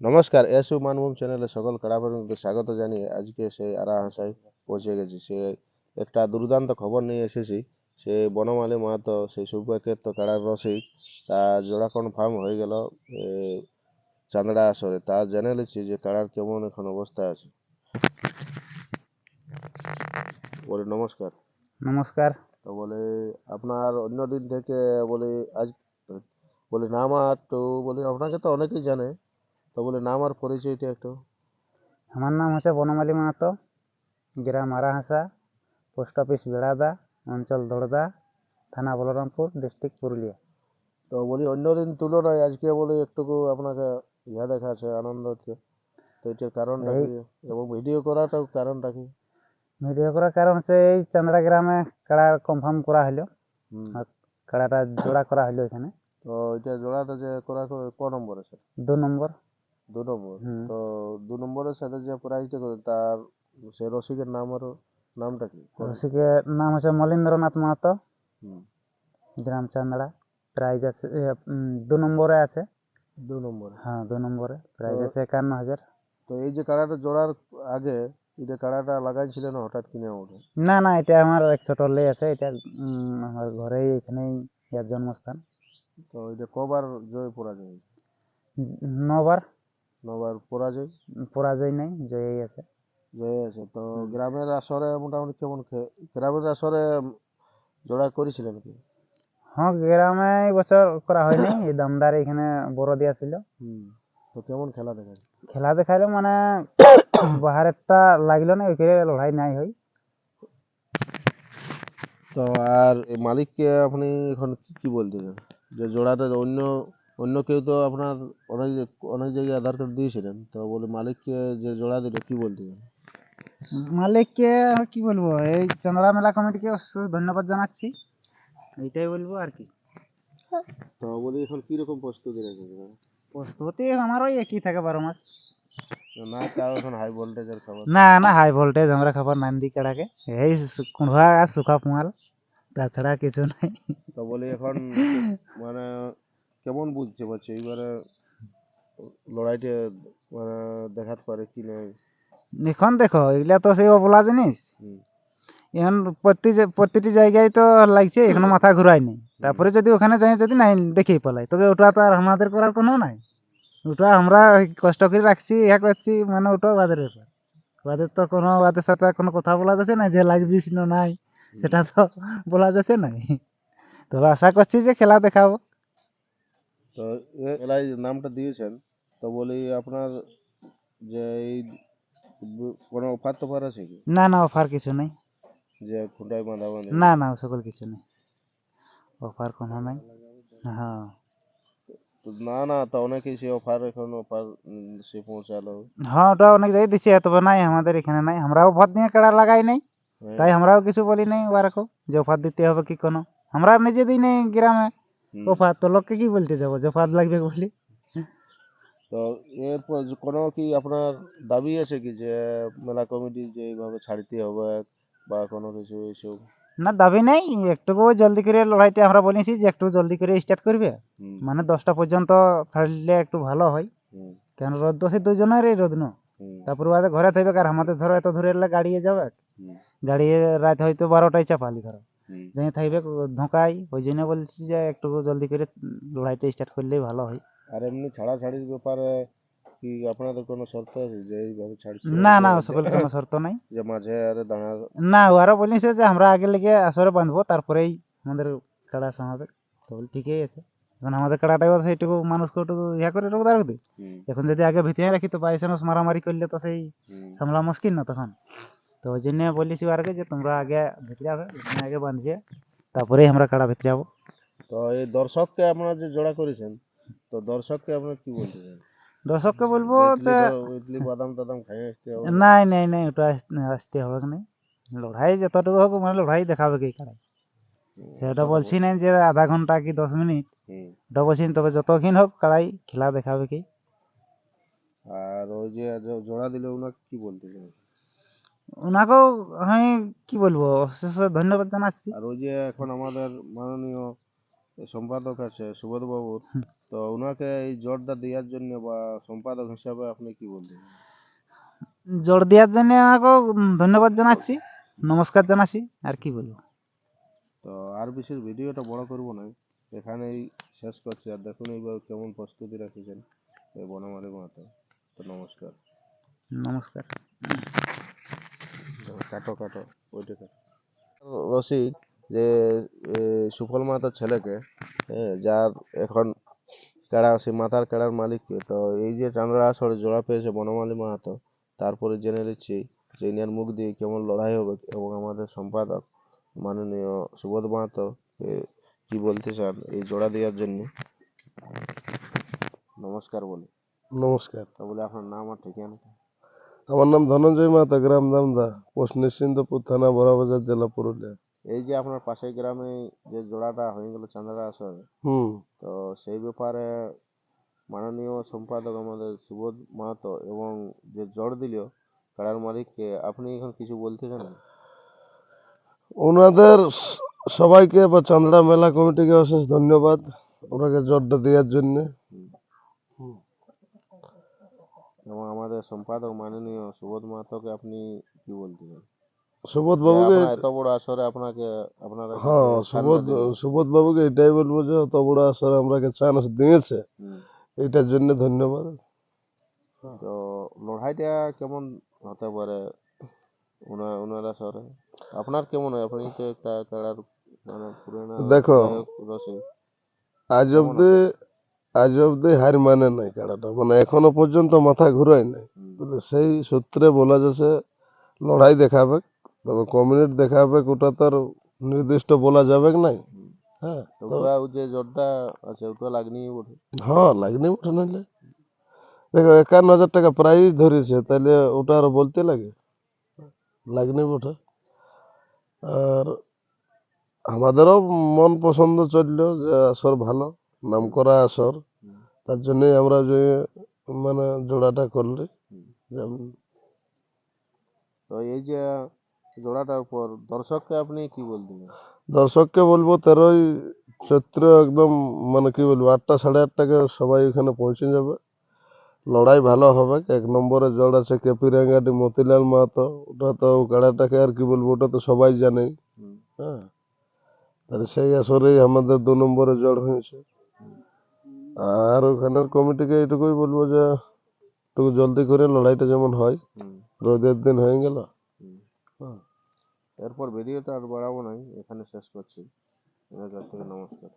নমস্কার এসু মানভূম চ্যানেলে সকল কাড়াপ্রেমীদের স্বাগত জানিয়ে আজকে সেই আরা হাসায় পৌঁছে গেছি। সে একটা দুর্দান্ত খবর নিয়ে এসেছি। সে বনমালী মাহাতো সেই সৌভাগ্যের কাড়ার রসিক তা জোড়া ফার্ম হয়ে গেল চান্দড়া আসরে। তা জেনে নিচ্ছি যে কাড়ার কেমন এখন অবস্থা আছে। বলে নমস্কার। নমস্কার। তো বলে আপনার অন্য দিন থেকে বলে আজ বলে নাম আর তো বলে আপনাকে তো অনেকেই জানে তো বলে নাম আর পরিচয়টা একটু। আমার নাম হচ্ছে বনমালী মাহাতো গ্রাম আরাহাসা পোস্ট অফিস বেড়াদা অঞ্চল দড়দা থানা বলরামপুর ডিস্ট্রিক্ট পুরুলিয়া। তো বলি অন্য দিন তুলনায় আজকে বলি একটুকু আপনাকে ইয়া দেখাচ্ছে আনন্দ হচ্ছে। তো এটার কারণটা কি? এবং ভিডিও করাটাও কারণটা কি? ভিডিও করার কারণ হচ্ছে এই চান্দড়া গ্রামে কাড়া কনফার্ম করা হলো। কাড়াটা জোড়া করা হলো এখানে। তো এটা জোড়াটা যে করা ক নম্বরে স্যার? দু নম্বর। দু নম্বর। তো দু নম্বরের সাথে যে প্রাইজটা করে তার সে রসিকের নাম আর নামটা কি? রসিকের নাম হচ্ছে মলীন্দ্রনাথ মাহাতো। গ্রাম চান্দড়া। প্রাইজ আছে দু নম্বরে আছে। দু নম্বরে। হ্যাঁ দু নম্বরে। প্রাইজ আছে একান্ন হাজার। তো এই যে কাড়াটা জোড়ার আগে এটা কাড়াটা লাগাইছিল না হঠাৎ কিনে ওঠে না না এটা আমার এক ছোট লে আছে এটা আমার ঘরেই এখানেই এর জন্মস্থান। তো এটা কবার জয় পরাজয়? নবার। নবার পরাজয়? পরাজয় নেই জয়ই আছে। জয় আছে। তো গ্রামের আসরে মোটামুটি কেমন গ্রামের আসরে জোড়া করেছিলেন কি হ্যাঁ গ্রামে এই বছর করা হয়নি। এই দামদার এখানে বড় দিয়া ছিল। তো কেমন খেলা দেখা খেলা দেখাইলো মানে বাহারেরটা লাগল না ওইখানে লড়াই নাই হয়। তো আর মালিককে আপনি এখন কি কি বলতে যে জোড়াটা অন্য অন্য কেউ তো আপনার অনেক অনেক জায়গায় আধার কার্ড দিয়েছিলেন তো বলে মালিককে যে জোড়া দিল কি বলতে মালিককে কি বলব এই চান্দড়া মেলা কমিটিকে ধন্যবাদ জানাচ্ছি এইটাই বলব আর কি। তো বলি এখন কীরকম প্রস্তুতি রেখেছেন প্রস্তুতি আমার ওই একই থাকে বারো মাস। না তাও এখন হাই ভোল্টেজের খাবার। না না হাই ভোল্টেজ আমরা খাবার নান্দি কাড়াকে। এই কুঁড়া আর শুকা পুঁয়াল তাছাড়া কিছু নাই। তো বলি এখন মানে কেমন বুঝতে পারছি? এইবারে লড়াইটা মানে দেখাতে পারে কি নয় এখন দেখো এগুলা তো সেই অবলা জিনিস। এখন প্রতি প্রতিটি জায়গায় তো লাগছে এখনও মাথা ঘুরায়নি তারপরে যদি ওখানে যাই যদি নাই দেখেই পালাই। তবে ওটা তো আর আমাদের করার কোনো নাই। ওটা আমরা কষ্ট করে রাখছি ইয়া করছি মানে ওটা বাদের ব্যাপার। ওদের তো কোনো ওদের সাথে কোনো কথা বলা যাচ্ছে না যে লাগবি না নাই। সেটা তো বলা যাচ্ছে নাই তবে আশা করছি যে খেলা দেখাবো। তো এ- এলাই নামটা দিয়েছেন তো বলি আপনার যে এই ব- কোনো অফার টফার আছে কি না না অফার কিছু নেই যে খুঁটায় বাঁধা বাঁধি না না ও সকল কিছু নেই অফার কোনো নাই হ্যাঁ তো না না তো অনেকেই সে অফার এখন অফার সে পৌঁছালো হ্যাঁ ওটা অনেক জায়গায় দিচ্ছে তবে নাই আমাদের এখানে নাই আমরাও অফার দিয়ে কাড়া লাগাই নাই হ্যাঁ, তাই আমরাও কিছু বলি নাই ওরাকো যে অফার দিতে হবে কি কোনো আমরা নিজে দিই নাই গ্রামে হুম। অফার তো লোককে কি বলতে যাব? যে অফার লাগবে বলি। তো এরপর কোনো কি আপনার দাবি আছে কি যে মেলা কমিটি যে এইভাবে ছাড়তে হবে বা কোনো কিছু এইসব? না দাবি নেই। একটুকু জলদি করে লড়াইটা আমরা বলেছি যে একটু জলদি করে স্টার্ট করবে। মানে দশটা পর্যন্ত থাকলে একটু ভালো হয়। কেন রোদ দোষে দুজনেরই রোদ ন। তারপর ঘরে থাকবে আর আমাদের ধরো এত দূরে এলে গাড়িয়ে যাবে। গাড়িয়ে রাত হয়তো বারোটায় চাপালি ধরো। যাই থাকবে ধোঁকাই ওই জন্য বলছি যে একটু জলদি করে লড়াইটা স্টার্ট করলেই ভালো হয়। আর এমনি ছাড়াছাড়ির ব্যাপারে কি আপনাদের কোনো শর্ত আছে যে এইভাবে ছাড়ছি? না না সকল কোনো শর্ত নাই। যে মাঝে আরে দাঁড়ার না ওরা বলেছে যে আমরা আগে লেগে আসরে বাঁধবো তারপরেই আমাদের কাড়া সমাবে। তো বলি ঠিকই আছে। এখন আমাদের কাড়াটাও সেইটুকু মানুষকে একটু ইয়া করে রাখব রাখবে এখন যদি আগে ভিতরে রাখি তো বাইশানস মারামারি করলে তো সেই সামলা মুশকিল না তখন। তো ওই জন্য বলেছি ওরাকে যে তোমরা আগে ভিতরে হবে ওখানে আগে বাঁধবে তারপরেই আমরা কাড়া ভিতরে যাব তো এই দর্শককে আপনারা যে জোড়া করেছেন তো দর্শককে আপনারা কি বলতে চান দর্শককে বলব ইডলি যে তো- ইডলি বাদাম টাদাম খাই আসতে হবে নাই নাই নাই ওটা আস- আসতে হবে না লড়াই যতটুকু হোক মানে লড়াই দেখাবে কি কাড়াই সেটা বলছি না যে আধা ঘণ্টা কি দশ মিনিট হুম। ওটা বলছি না, তবে যতক্ষণ হোক কাড়াই খেলা দেখাবে কি আর ওই যে যে জোড়া দিলে ওনাকে কি বলতে চান ওনাকেও আমি কি বলব অশেষ ধন্যবাদ জানাচ্ছি। আর ওই যে এখন আমাদের মাননীয় সম্পাদক আছে সুবোধ বাবুর তো ওনাকে এই জোরটা দেওয়ার জন্য বা সম্পাদক হিসাবে আপনি কি বলবেন? জোর দেওয়ার জন্য আমাকে ধন্যবাদ জানাচ্ছি নমস্কার জানাচ্ছি আর কি বলব। তো আর বিশেষ ভিডিওটা বড় করব না এখানেই শেষ করছি আর দেখুন এইবার কেমন প্রস্তুতি রেখেছেন এই বনমালী মাতা তো নমস্কার। নমস্কার। কাটো কাটো ওইটা কাটো রসিক যে সুফল মাতার ছেলেকে হ্যাঁ, যার এখন কেড়া সেই মাতার কেড়ার মালিককে তো এই যে চান্দ্রা আসরে জোড়া পেয়েছে বনমালী মাহাতো তারপরে জেনে নিচ্ছি যে ইনার মুখ দিয়ে কেমন লড়াই হবে এবং আমাদের সম্পাদক মাননীয় সুবোধ মাহাতো কি বলতে চান এই জোড়া দেওয়ার জন্য? নমস্কার বলে। নমস্কার। তা বলে আপনার নাম আর ঠিকানা আমার নাম ধনঞ্জয় মাতা গ্রাম দামদা পোস্ট নিশ্চিন্তপুর থানা বড়াবাজার জেলা পুরুলিয়া। এই যে আপনার পাশের গ্রামে যে জোড়াটা হয়ে গেল চান্দ্রা আসরে হুম। তো সেই ব্যাপারে মাননীয় সম্পাদক আমাদের সুবোধ মাহাতো এবং যে জড় দিল কাড়ার মালিককে আপনি এখন কিছু বলতে চান ওনাদের সবাইকে বা চান্দড়া মেলা কমিটিকে অশেষ ধন্যবাদ ওনাকে জটটা দেওয়ার জন্য। এবং আমাদের সম্পাদক মাননীয় সুবোধ মাহাতোকে আপনি কি বলতে চান সুবোধ বাবুকে এত বড় আসরে আপনাকে আপনারা হ্যাঁ সুবোধ। সুবোধ বাবুকে এটাই বলব যে অত বড় আসরে আমরাকে চান্স দিয়েছে। এটার জন্য ধন্যবাদ। তো লড়াইটা কেমন হতে পারে ওনার ওনার আসরে? আপনার কেমন হয়? আপনি তো একটা কাড়ার মানে পুরোনো দেখো। আজ অব্দি আজ অব্দি হার মানে নাই কাড়াটা মানে এখনও পর্যন্ত মাথা ঘুরায় নাই। বলে সেই সূত্রে বলা যাচ্ছে লড়াই দেখাবে তবে কমিউনিট দেখাবে ওটা তো আর নির্দিষ্ট বলা যাবে নাই। হ্যাঁ যে জ্বরটা আছে ওটা লাগনি বটে। হ্যাঁ লাগনি ওঠে নাহলে। দেখো একান্ন হাজার টাকা প্রাইজ ধরেছে তাহলে ওটা আর বলতে লাগে। লাগনি ওঠে আর আমাদেরও মন পছন্দ চলল যে আসর ভালো। নাম করা আসর তার জন্যই আমরা যে মানে জোড়াটা করলে তো এই যে জোড়াটার উপর দর্শককে আপনি কি বলতেন দর্শককে বলব তেরোই চৈত্র একদম মানে কি বলব আটটা সাড়ে আটটাকে সবাই ওখানে পৌঁছে যাবে। লড়াই ভালো হবে এক নম্বরে জড় আছে কেপি রেঙ্গাটি মতিলাল মাহাতো ওটা তো গাড়াটাকে আর কি বলব ওটা তো সবাই জানেই। হ্যাঁ। তাহলে সেই আসরেই আমাদের দু নম্বরে জড় হয়েছে। আর ওখানের কমিটিকে এটুকুই বলব যে একটু জলদি করে লড়াইটা যেমন হয়। রোদের দিন হয়ে গেল। হ্যাঁ। এরপর ভিডিওটা আর বাড়াবো নাই এখানে শেষ করছি থেকে নমস্কার